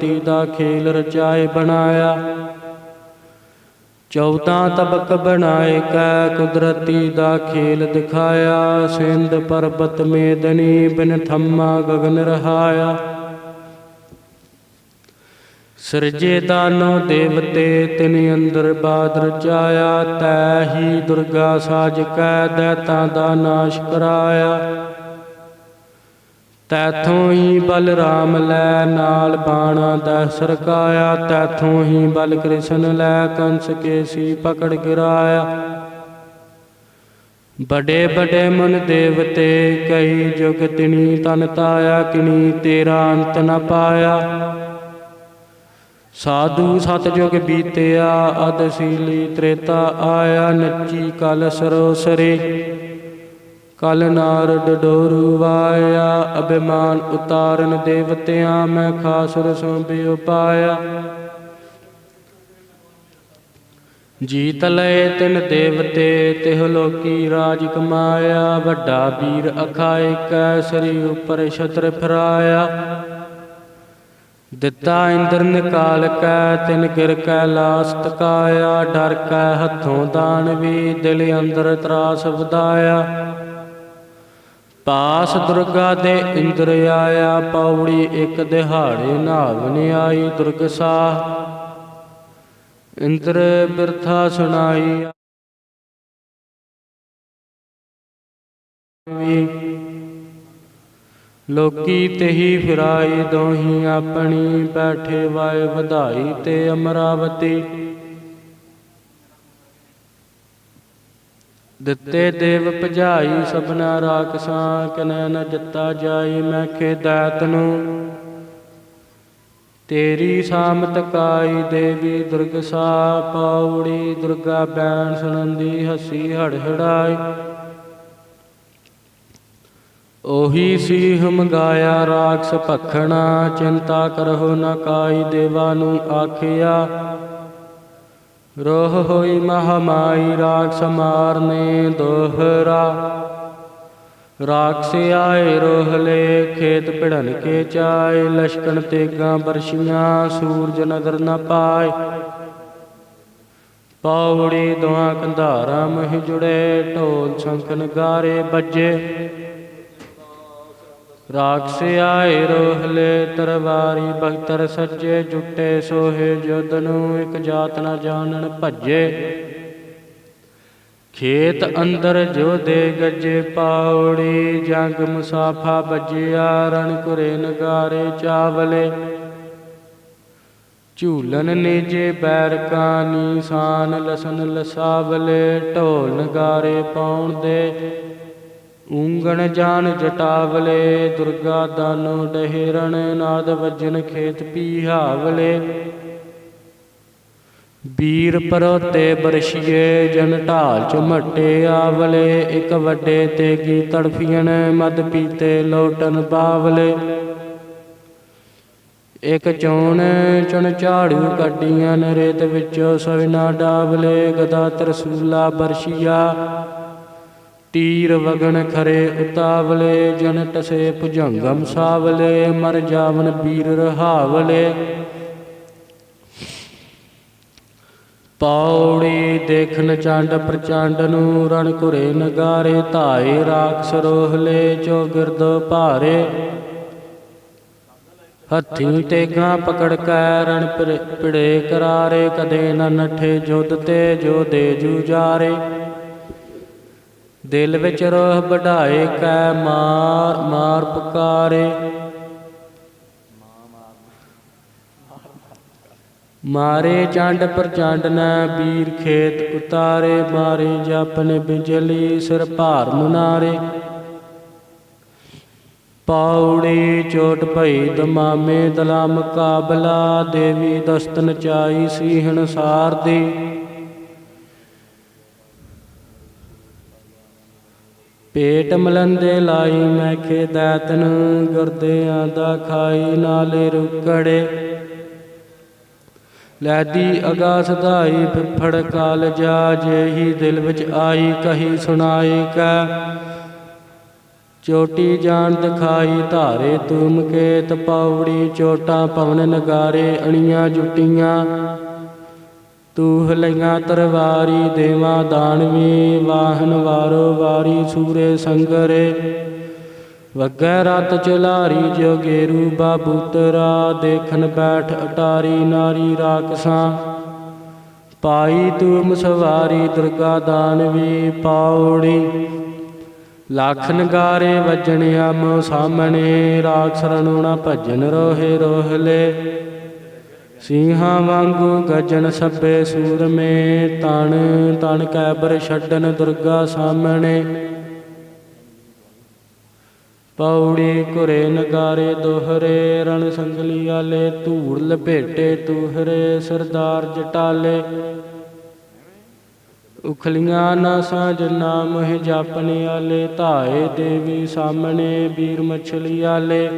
ਤੀ ਦਾ ਖੇਲ ਰਚਾਏ ਬਣਾਇਆ। ਚੌਦਾਂ ਤਬਕ ਬਣਾਏ ਕੈ ਕੁਦਰਤੀ ਦਾ ਖੇਲ ਦਿਖਾਇਆ। ਸਿੰਧ ਪਰਬਤ ਮੇਦਨੀ ਬਿਨ ਥੰਮਾ ਗਗਨ ਰਹਾਇਆ। ਸਿਰਜੇ ਦਾਨੋ ਦੇਵਤੇ, ਤਿਨ ਅੰਦਰ ਬਾਦ ਰਚਾਇਆ ਤੈ ਹੀ ਦੁਰਗਾ ਸਾਜ ਕੈ ਦੈਤਾਂ ਦਾ ਨਾਸ਼ ਕਰਾਇਆ। ਤੈਥੋਂ ਹੀ ਬਲ ਰਾਮ ਲੈ ਨਾਲ ਬਾਣਾ ਦਾ ਸਰਕਾਇਆ ਤੈਥੋਂ ਹੀ ਬਲ ਕ੍ਰਿਸ਼ਨ ਲੈ ਕੰਸ ਕੇ ਪਕੜ ਗਿਰਾਇਆ। ਬੜੇ ਬੜੇ ਮਨ ਦੇਵਤੇ ਕਈ ਜੁਗ ਤਿਨੀ ਤਨ ਤਾਇਆ ਕਿਨੀ ਤੇਰਾ ਅੰਤ ਨ ਪਾਇਆ। ਸਾਧੂ ਸਤਜੁਗ ਬੀਤਿਆ ਅਦ ਸੀਲੀ ਤ੍ਰੇਤਾ ਆਇਆ, ਨੱਚੀ ਕਲ ਸਰੋਸਰੇ ਕਲ ਨਾਰਦ ਡੋਰੂ ਵਾਇਆ, ਅਭਿਮਾਨ ਉਤਾਰਨ ਦੇਵਤਿਆਂ ਮੈਂ ਖਾਸੁਰ ਸੋਂਬਿ ਪਾਇਆ ਜੀਤ ਲਏ ਤਿਨ ਦੇਵਤੇ, ਤਿਹ ਲੋਕੀ ਰਾਜ ਕਮਾਇਆ, ਵੱਡਾ ਵੀਰ ਅਖਾਇ ਕੈ, ਸ੍ਰੀ ਉਪਰ ਛਤਰ ਫਰਾਇਆ। ਦਿੱਤਾ ਇੰਦਰ ਨਿਕਾਲ ਕੈ, ਤਿਨ ਗਿਰ ਕੈ ਲਾਸ ਤਕਾਇਆ, ਡਰ ਕੈ ਹੱਥੋਂ ਦਾਨ ਵੀ, ਦਿਲ ਅੰਦਰ ਤਰਾਸ ਵਧਾਇਆ। ਪਾਸ ਦੁਰਗਾ ਦੇ ਇੰਦਰ ਆਇਆ, ਪੌੜੀ ਇੱਕ ਦਿਹਾੜੇ ਨਾਵਨ ਆਈ ਦੁਰਗ ਸਾਹ। ਇੰਦਰ ਬਿਰਥਾ ਸੁਣਾਈ। ਲੋਕੀ ਤੇਹੀ ਫਿਰਾਈ, ਦੋਹੀ ਆਪਣੀ ਬੈਠੇ ਵਾਏ ਵਧਾਈ ਤੇ ਅਮਰਾਵਤੀ। ਦਿੱਤੇ ਦੇਵ ਭਜਾਈ ਸਭਨਾ ਰਾਖਸਾਂ, ਕਨੈ ਨ ਜੱਤਾ ਜਾਈ ਮੈਂ ਖੇਦਾਤ ਨੂੰ ਤੇਰੀ ਸਾਮਤ ਕਾਈ ਦੇਵੀ ਦੁਰਗ ਸਾ ਪੌੜੀ ਦੁਰਗਾ ਬੈਣ ਸੁਣੰਦੀ ਹਸੀ ਹੜਹੜਾਈ। ਉਹੀ ਸੀ ਹਮ ਗਾਇਆ ਰਾਖਸ ਭਖਣਾ, ਚਿੰਤਾ ਕਰਹੁ ਨ ਕਾਈ ਦੇਵਾ ਨੂੰ ਆਖਿਆ। ਰੋਹ ਹੋਈ ਮਹਾਮਾਈ ਰਾਖਸ ਮਾਰਨੇ ਦੋਹਰਾ। ਰਾਖਸ ਆਏ ਰੋਹ ਲੈ, ਖੇਤ ਭਿੜਨ ਕੇ ਚਾਏ, ਲਸ਼ਕਣ ਤੇਗਾ ਬਰਸ਼ੀਆਂ, ਸੂਰਜ ਨਦਰ ਨ ਪਾਏ। ਪੌੜੀ ਦੁਆ ਕੰਧਾਰਾ ਮਹਿ ਜੁੜੇ, ਢੋਲ ਸ਼ੰਖ ਗਾਰੇ ਬੱਜੇ ਰਾਖਸ ਆਏ ਰੋਹਲੇ ਤਰਵਾਰੀ, ਬਖਤਰ ਸੱਜੇ ਜੁੱਟੇ ਸੋਹੇ, ਜੁਦ ਨੂੰ ਇਕ ਜਾਤ ਨਾ ਜਾਣਨ ਭੱਜੇ। ਖੇਤ ਅੰਦਰ ਜੋ ਦੇ ਗੱਜੇ ਪਾਉੜੀ, ਜੰਗ ਮੁਸਾਫਾ ਵੱਜਿਆ, ਰਣ ਕੁਰੇ ਨਗਾਰੇ ਚਾਵਲੇ। ਝੂਲਨ ਨੇਜੇ ਬੈਰ ਕਾ ਨੀਸਾਨ ਲਸਨ ਲਸਾਵਲੇ, ਢੋਲ ਨਗਾਰੇ ਪਾਉਣ ਦੇ। ਉਂਗਣ ਜਾਨ ਜਟਾਵਲੇ, ਦੁਰਗਾ ਦਾਨੋ ਡਹਿਰਣ ਨਾਦ ਵਜਨ ਖੇਤ ਪੀਹਾਵਲੇ ਵੀਰ ਪਰੋਤੇ ਬਰਸ਼ੀਏ, ਜਨ ਢਾਲ ਚਮਟੇ ਆਵਲੇ। ਇਕ ਵੱਡੇ ਤੇ ਕੀ ਤੜਫੀਣ ਮਦ ਪੀਤੇ ਲੋਟਨ ਬਾਵਲੇ। ਇੱਕ ਚੋਣ, ਚੁਣ ਝਾੜੂ ਕੱਢੀਆਂ ਰੇਤ ਵਿੱਚੋਂ ਸਵਿਨਾ ਡਾਵਲੇ। ਗਦਾ ਤਰਸੂਲਾ ਬਰਸ਼ੀਆ। ਤੀਰ ਵਗਣ ਖਰੇ ਉਤਾਵਲੇ, ਜਨ ਟਸੇ ਭੁਜੰਗਮ ਸਾਵਲੇ, ਮਰ ਜਾਵਨ ਵੀਰ ਰਹਾਵਲੇ। ਪੌੜੀ ਦੇਖਨ ਚੰਡ ਪ੍ਰਚੰਡ ਨੂੰ, ਰਣ ਕੁਰੇ ਨਗਾਰੇ, ਧਾਏ ਰਾਖਸ ਰੋਹਲੇ ਚੋ ਗਿਰਦ ਭਾਰੇ। ਹੱਥੀ ਤੇਗਾ ਪਕੜ ਕੈ, ਰਣ ਪਿੜ- ਪਿੜੇ ਕਰਾਰੇ, ਕਦੇ ਨ ਨਠੇ ਜੁਦ ਤੇ, ਜੋ ਦੇ ਜੂਜਾਰੇ ਦਿਲ ਵਿੱਚ ਰੋਹ ਵਢਾਏ ਕੈ ਮਾਰ ਮਾਰ ਪੁਕਾਰੇ। ਮਾਰੇ ਚੰਡ ਪ੍ਰਚੰਡ ਨ ਵੀਰ ਖੇਤ ਉਤਾਰੇ, ਮਾਰੇ ਜਪਨ ਬਿਜਲੀ ਸਿਰ ਭਾਰ ਮੁਨਾਰੇ। ਪਾਉੜੀ ਚੋਟ ਭਈ ਦਮਾਮੇ ਦਲਾ ਮੁਕਾਬਲਾ ਦੇਵੀ ਦਸਤਨ ਚਾਈ ਸੀਹਣ ਸਾਰਦੀ। ਪੇਟ ਮਲੰਦੇ ਲਾਈ ਮੈਂ ਖੇਦਾਤਨ, ਗੁਰਦਿਆਂ ਦਾ ਖਾਈ ਨਾਲੇ ਰੁਕੜੇ। ਲੈਦੀ ਅਗਾ ਸਦਾਈ, ਫਿਫੜ ਕਾਲ ਜਾ ਜੇਹੀ ਦਿਲ ਵਿੱਚ ਆਈ, ਕਹੀ ਸੁਣਾਈ ਕੈ। ਚੋਟੀ ਜਾਣ ਦਿਖਾਈ, ਧਾਰੇ ਤੂਮ ਕੇਤ ਪੌੜੀ ਚੋਟਾਂ ਪਵਨ ਨਗਾਰੇ, ਅਣੀਆਂ ਜੁਟੀਆਂ। ਤੂਹ ਲਈਆਂ ਤਰਵਾਰੀ, ਦੇਵਾ ਦਾਨਵੀ ਵਾਹਨ ਵਾਰੋ ਵਾਰੀ, ਸੂਰੇ ਸੰਗਰੇ। ਵਗੈ ਰਤ ਚਲਾਰੀ ਜੋਗੇਰੂ ਬਾਬੂਤਰਾ ਦੇਖਣ ਬੈਠ ਅਟਾਰੀ, ਨਾਰੀ ਰਾਕਸਾਂ। ਪਾਈ ਤੂਮ ਸਵਾਰੀ, ਦੁਰਗਾ ਦਾਨਵੀ ਪਾਉੜੀ। ਲੱਖ ਨਗਾਰੇ ਵੱਜਣ ਆਮੋ ਸਾਹਮਣੇ ਰਾਖਸ ਰਣੋਣਾ ਭਜਨ ਰੋਹੇ ਰੋਹਲੇ। ਸਿੰਘਾਂ ਵਾਂਗੂ ਗਜਨ ਸੱਬੇ ਸੂਰਮੇ, ਤਣ ਤਣ ਕੈਬਰ ਛੱਡਣ ਦੁਰਗਾ ਸਾਹਮਣੇ। ਪੌੜੀ ਘੁਰੇ ਨਗਾਰੇ ਦੋਹਰੇ, ਰਣ ਸੰਗਲੀ ਆਲੇ ਧੂੜ ਲਪੇਟੇ ਤੂਹਰੇ, ਸਰਦਾਰ ਜਟਾਲੇ। ਉਖਲੀਆਂ ਨਾ ਸਾਜ ਨਾਮ ਹੈ ਜਾਪਨੇ ਆਲੇ, ਧਾਏ ਦੇਵੀ ਸਾਹਮਣੇ, ਵੀਰ ਮਛਲੀ ਆਲੇ।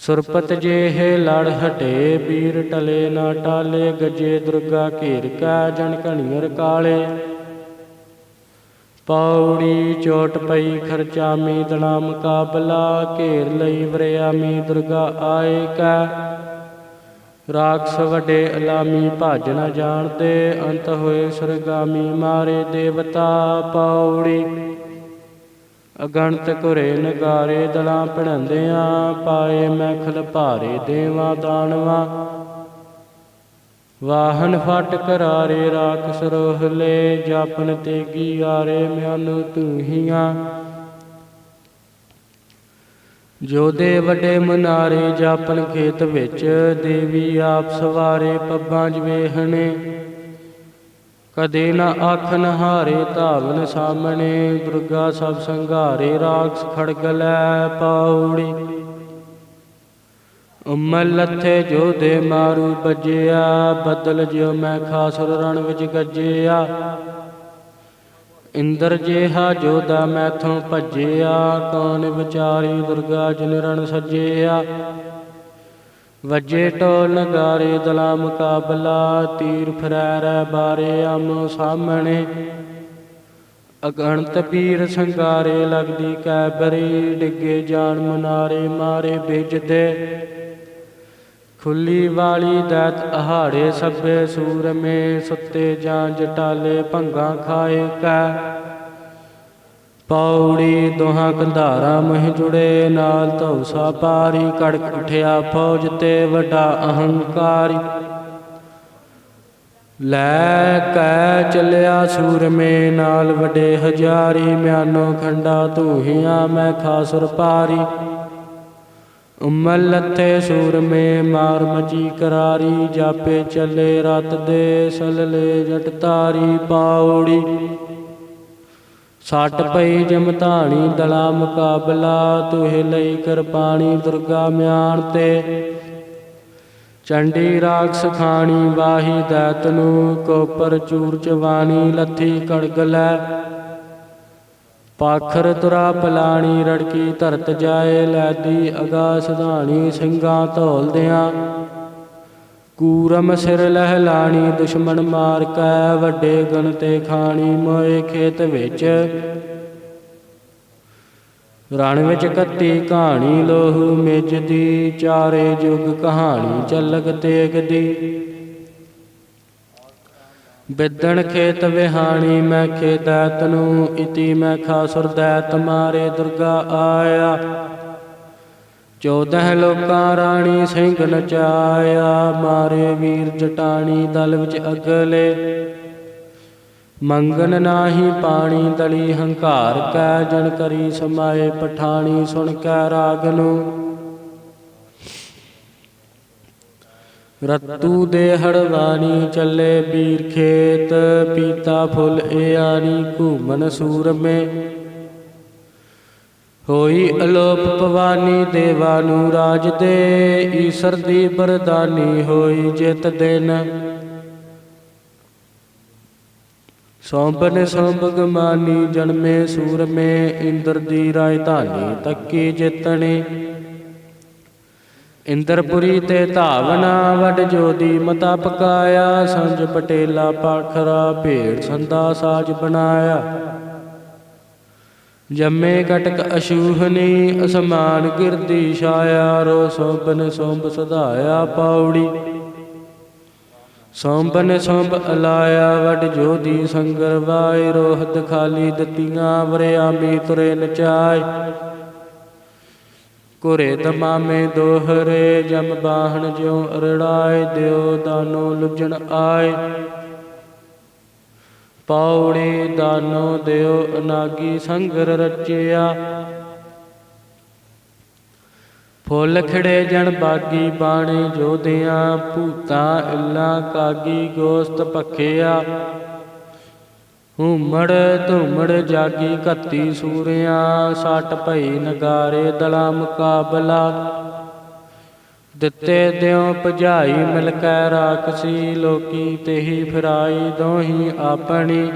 ਸੁਰਪਤ ਜਿਹੇ ਲੜ ਹਟੇ, ਪੀਰ ਟਲੇ ਨਾ ਟਾਲੇ, ਗਜੇ ਦੁਰਗਾ ਘੇਰ ਕਾ ਜਨ ਘਣੀਰ ਕਾਲੇ। ਪੌੜੀ ਚੋਟ ਪਈ ਖਰਚਾਮੀ ਦਣਾ ਮੁਕਾਬਲਾ ਘੇਰ ਲਈ ਵਰਿਆਮੀ ਦੁਰਗਾ ਆਏ ਕਾ। ਰਾਖਸ ਵੱਡੇ ਅਲਾਮੀ ਭਜ ਨ ਜਾਣਦੇ, ਅੰਤ ਹੋਏ ਸਰਗਾਮੀ ਮਾਰੇ ਦੇਵਤਾ ਪੌੜੀ। ਅਗਣਤ ਘੁਰੇ ਨਗਾਰੇ ਦਲਾਂ ਪੜੰਦਿਆਂ ਪਾਏ ਮੈਖਲ ਭਾਰੇ ਦੇਵਾ ਦਾਨਵਾ। ਵਾਹਨ ਫਟ ਕਰਾਰੇ ਰਾਖ ਸਰੋਹਲੇ ਜਾਪਨ ਤੇਗੀ ਆਰੇ ਮਿਆਨੂ ਤੂਹੀਆਂ ਜੋ ਵੱਡੇ ਮਨਾਰੇ ਜਾਪਨ ਖੇਤ ਵਿੱਚ, ਦੇਵੀ ਆਪ ਸਵਾਰੇ ਪੱਬਾਂ ਜਵੇਹਣੇ। ਕਦੇ ਨਾ ਅੱਖ ਨਹਾਰੇ ਧਾਵਨ ਸਾਹਮਣੇ ਦੁਰਗਾ ਸਭ ਸੰਘਾਰੇ ਰਾਖਸ ਖੜਗ ਲੈ ਪੌੜੀ ਉਮਲ ਲੱਥੇ ਜੋ ਦੇ ਮਾਰੂ ਬੱਜਿਆ, ਬਦਲ ਜਿਉ ਮੈਂ ਖਾਸੁਰ ਰਣ ਵਿੱਚ ਗੱਜਿਆ। ਇੰਦਰ ਜਿਹਾ ਜੋਦਾ ਮੈਥੋਂ ਭੱਜਿਆ, ਕੌਣ ਵਿਚਾਰੀ ਦੁਰਗਾ ਜਿਨ ਰਣ ਸੱਜਿਆ। ਵੱਜੇ ਢੋਲ ਨਗਾਰੇ ਦਲਾ ਮੁਕਾਬਲਾ ਤੀਰ ਫਰੈਰ ਬਾਰੇ ਆਮੋ ਸਾਹਮਣੇ। ਅਗਣਤ ਪੀਰ ਸੰਗਾਰੇ, ਲੱਗਦੀ ਕੈਬਰੀ, ਡਿੱਗੇ ਜਾਣ ਮਨਾਰੇ, ਮਾਰੇ ਭਿਜਦੇ। ਖੁੱਲੀ ਵਾਲੀ ਦੈਤ ਅਹਾੜੇ ਸੱਬੇ ਸੂਰਮੇ ਸੁੱਤੇ ਜਾਂ ਜਟਾਲੇ, ਭੰਗਾ ਖਾਏ ਕੈ। ਪੌੜੀ ਦੋਹਾਂ ਕੰਧਾਰਾ ਮਹਿ ਜੁੜੇ, ਨਾਲ ਧੌਸਾ ਪਾਰੀ, ਕੜਕ ਉਠਿਆ ਫੌਜ ਤੇ ਵੱਡਾ ਅਹੰਕਾਰੀ। ਲੈ ਕੈ ਚੱਲਿਆ ਸੂਰਮੇ, ਨਾਲ ਵੱਡੇ ਹਜ਼ਾਰੀ, ਮਿਆਨੋ ਖੰਡਾ ਧੂਹੀਆਂ, ਮੈਂ ਖਾਸੁਰ ਪਾਰੀ। ਉਮਲ ਲੱਥੇ ਸੂਰਮੇ, ਮਾਰ ਮਚੀ ਕਰਾਰੀ, ਜਾਪੇ ਚੱਲੇ ਰਤ ਦੇ, ਸਲਲੇ ਜਟ ਤਾਰੀ ਪਾਉੜੀ ਸੱਟ ਪਈ ਜਮਤਾਣੀ ਦਲਾ ਮੁਕਾਬਲਾ, ਤੁਹੇ ਲਈ ਕਿਰਪਾਣੀ ਦੁਰਗਾ ਮਿਆਨ ਤੇ। ਚੰਡੀ ਰਾਖਸ ਖਾਣੀ ਵਾਹੀ ਦੈਤ ਨੂੰ, ਕੋਪਰ ਚੂਰ ਚਵਾਣੀ ਲੱਥੀ ਕੜਗ ਲੈ। ਪਾਖਰ ਤੁਰਾ ਪਲਾਣੀ ਰੜਕੀ ਧਰਤ ਜਾਏ ਲੈਦੀ ਅਗਾ ਸਧਾਣੀ ਸਿੰਘਾਂ ਧੌਲਦਿਆਂ ਕੂਰਮ ਸਿਰ ਲਹਿਲਾਣੀ ਦੁਸ਼ਮਣ ਮਾਰ ਕੈ ਵੱਡੇ ਗਨ ਤੇ ਖਾਣੀ, ਮੋਏ ਖੇਤ ਵਿੱਚ। ਰਣ ਵਿੱਚ ਕੱਤੀ ਕਹਾਣੀ, ਲੋਹੂ ਮੇਜਦੀ, ਚਾਰੇ ਜੁਗ ਕਹਾਣੀ ਚੱਲਕ ਤੇਗਦੀ ਬਿੱਦਣ ਖੇਤ ਵਿਹਾਣੀ, ਮੈਂ ਖੇਦੈਤ ਨੂੰ ਇਤੀ ਮੈਂ ਖਾਸੁਰ ਦੈਤ, ਮਾਰੇ ਦੁਰਗਾ ਆਇਆ। ਚੌਦਹ ਲੋਕਾਂ ਰਾਣੀ ਸਿੰਘ ਨਚਾਇਆ, ਮਾਰੇ ਵੀਰ ਜਟਾਣੀ ਦਲ ਵਿੱਚ ਅਗਲੇ। ਮੰਗਨ ਨਾਹੀ ਪਾਣੀ ਤਲੀ ਹੰਕਾਰ ਕੈ, ਜਨ ਕਰੀ ਸਮਾਏ ਪਠਾਣੀ ਸੁਣ ਕੈ ਰਾਗ ਨੂੰ। ਰਤੂ ਦੇ ਹੜਵਾਣੀ ਚੱਲੇ ਵੀਰ ਖੇਤ, ਪੀਤਾ ਫੁੱਲ ਏ ਏਆਨੀ ਘੂਮਨ ਸੂਰਮੇ। ਹੋਈ ਅਲੋਪ ਭਵਾਨੀ ਦੇਵਾ ਨੂੰ ਰਾਜ ਦੇ ਈਸ਼ਰ ਦੀ ਬਰਦਾਨੀ ਹੋਈ ਜਿਤ ਦਿਨ। ਸੌਂਬਨ ਸੌਂਬ ਗਮਾਨੀ ਜਨਮੇ ਸੂਰਮੇ ਇੰਦਰ ਦੀ ਰਾਜਧਾਨੀ ਤੱਕੀ ਜਿਤਣੀ। ਇੰਦਰਪੁਰੀ ਤੇ ਧਾਵਨਾ ਵਡ ਜੋਦੀ ਮਤਾ ਪਕਾਇਆ, ਸੰਜ ਪਟੇਲਾ ਪਾਖਰਾ ਭੇੜ ਸੰਦਾ ਸਾਜ ਬਣਾਇਆ। ਜੰਮੇ ਕਟਕ ਅਸ਼ੂਹਨੀ ਅਸਮਾਨ ਗਿਰਦੀ ਛਾਇਆ, ਰੋ ਸੋਬਨ ਸੋਬ ਸਧਾਇਆ ਪਾਉੜੀ ਸੋਂਬਨ ਸੋਂਬ ਅਲਾਇਆ, ਵਡ ਜੋਦੀ ਸੰਗਰ ਵਾਇ ਰੋਹਤ ਖਾਲੀ ਦਤੀਆਂ ਵਰਿਆਮੀ ਤੁਰੇ ਨਚਾਇ ਕੁਰੇ ਦਮਾਮੇ ਦੋਹਰੇ, ਜਮ ਬਾਹਣ ਜਿਉ ਅਰੜਾਏ, ਦਿਓ ਦਾਨੋ ਲੁਜਣ ਆਏ। ਪੌੜੀ ਦਾਨੋ ਦਿਓ ਅਨਾਗੀ ਸੰਗਰ ਰਚਿਆ। ਫੁੱਲ ਖਿੜੇ ਜਣ ਬਾਗੀ ਬਾਣੇ ਜੋਧਿਆਂ ਭੂਤਾਂ ਇਲਾ ਕਾਗੀ ਗੋਸਤ ਪਖਿਆ ਹੁਮੜ ਧੂਮੜ ਜਾਗੀ ਕੱਤੀ ਸੂਰਿਆਂ, ਸੱਟ ਭਈ ਨਗਾਰੇ ਦਲਾ ਮੁਕਾਬਲਾ। ਦਿੱਤੇ ਦਿਓ ਭਜਾਈ ਮਿਲ ਕੈ ਰਾਖਸੀ, ਲੋਕੀ ਤੇਹੀ ਫਿਰਾਈ, ਦੋਹੀ ਆਪਣੀ।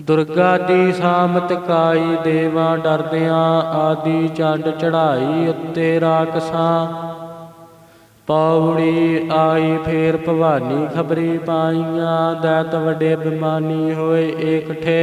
ਦੁਰਗਾ ਦੀ ਸਾਮਤ ਕਾਈ, ਦੇਵਾਂ ਡਰਦਿਆਂ ਆਦੀ ਚੰਡ ਚੜਾਈ ਉੱਤੇ ਰਾਖਸਾਂ। ਪੌੜੀ ਆਈ ਫੇਰ ਭਵਾਨੀ ਖਬਰੀ ਪਾਈਆਂ, ਦੈਤ ਵੱਡੇ ਬਿਮਾਨੀ ਹੋਏ ਏਕਠੇ।